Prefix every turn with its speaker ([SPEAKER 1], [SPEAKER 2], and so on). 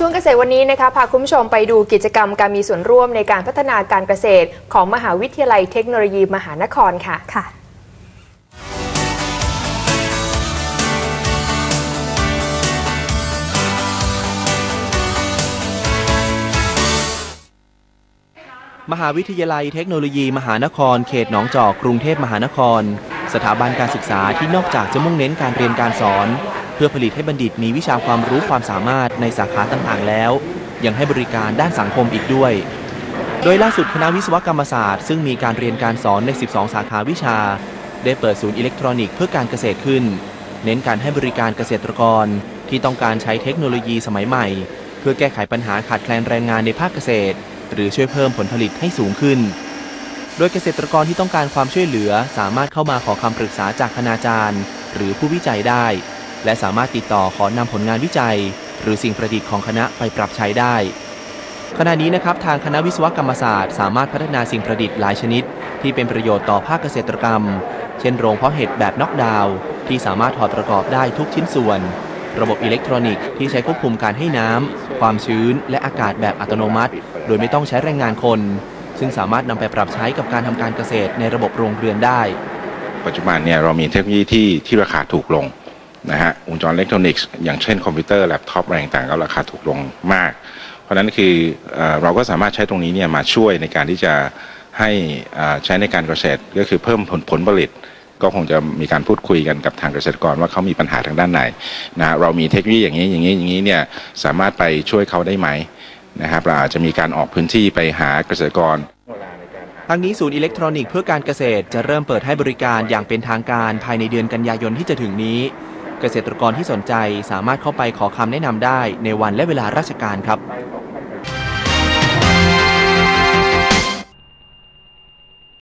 [SPEAKER 1] ช่วงเกษตรวันนี้นะคะพาคุณผู้ชมไปดูกิจกรรมการมีส่วนร่วมในการพัฒนาการเกษตร ของมหาวิทยาลัยเทคโนโลยีมหานครค่ะ
[SPEAKER 2] ค่ะ
[SPEAKER 3] มหาวิทยาลัยเทคโนโลยีมหานคร เขตหนองจอกกรุงเทพมหานคร สถาบันการศึกษาที่นอกจากจะมุ่งเน้นการเรียนการสอน พื่อผลิตให้บัณฑิตมีวิชาความรู้ความสามารถในสาขาต่างๆแล้ว ยังให้บริการด้านสังคมอีกด้วย โดยล่าสุดคณะวิศวกรรมศาสตร์ ซึ่งมีการเรียนการสอนใน 12 สาขาวิชา ได้เปิดศูนย์อิเล็กทรอนิกส์เพื่อการเกษตรขึ้น เน้นการให้บริการเกษตรกร ที่ต้องการใช้เทคโนโลยีสมัยใหม่ เพื่อแก้ไขปัญหาขาดแคลนแรงงานในภาคเกษตร หรือช่วยเพิ่มผลผลิตให้สูงขึ้น โดยเกษตรกรที่ต้องการความช่วยเหลือสามารถเข้ามาขอคำปรึกษาจากคณาจารย์ หรือผู้วิจัยได้ และสามารถติดต่อขอนำผลงานวิจัย หรือสิ่งประดิษฐ์ของคณะไปปรับใช้ได้ ขณะนี้นะครับ ทางคณะวิศวกรรมศาสตร์ สามารถพัฒนาสิ่งประดิษฐ์หลายชนิด ที่เป็นประโยชน์ต่อภาคเกษตรกรรม เช่นโรงเพาะเห็ดแบบน็อกดาวน์ที่สามารถถอดประกอบได้ทุกชิ้นส่วน ระบบอิเล็กทรอนิกส์ที่ใช้ควบคุมการให้น้ำความชื้น และอากาศแบบอัตโนมัติ โดยไม่ต้องใช้แรงงานคน ซึ่งสามารถนำไปปรับใช้กับการทำการเกษตรในระบบโรงเรือนได้
[SPEAKER 4] ปัจจุบันเนี่ยเรามีเทคโนโลยีที่ที่ราคาถูกลง นะฮะวงจรอิเล็กทรอนิกส์อย่างเช่นคอมพิวเตอร์แล็ปท็อปอะไรต่างๆก็ราคาถูกลงมาก เพราะฉะนั้นคือเอเราก็สามารถใช้ตรงนี้เนี่ยมาช่วยในการที่จะให้ใช้ในการเกษตรก็คือเพิ่มผลผลผลิต ก็คงจะมีการพูดคุยกันกับทางเกษตรกรว่าเขามีปัญหาทางด้านไหนนะฮะเรามีเทคโนโลยีอย่างนี้อย่างนี้อย่างนี้เนี่ยสามารถไปช่วยเขาได้ไหมนะครับเราอาจจะมีการออกพื้นที่ไปหาเกษตรกร
[SPEAKER 3] ทางนี้ศูนย์อิเล็กทรอนิกส์เพื่อการเกษตรจะเริ่มเปิดให้บริการอย่างเป็นทางการภายในเดือนกันยายนที่จะถึงนี้ เกษตรกรที่สนใจสามารถเข้าไปขอคำแนะนำได้ในวันและเวลาราชการครับ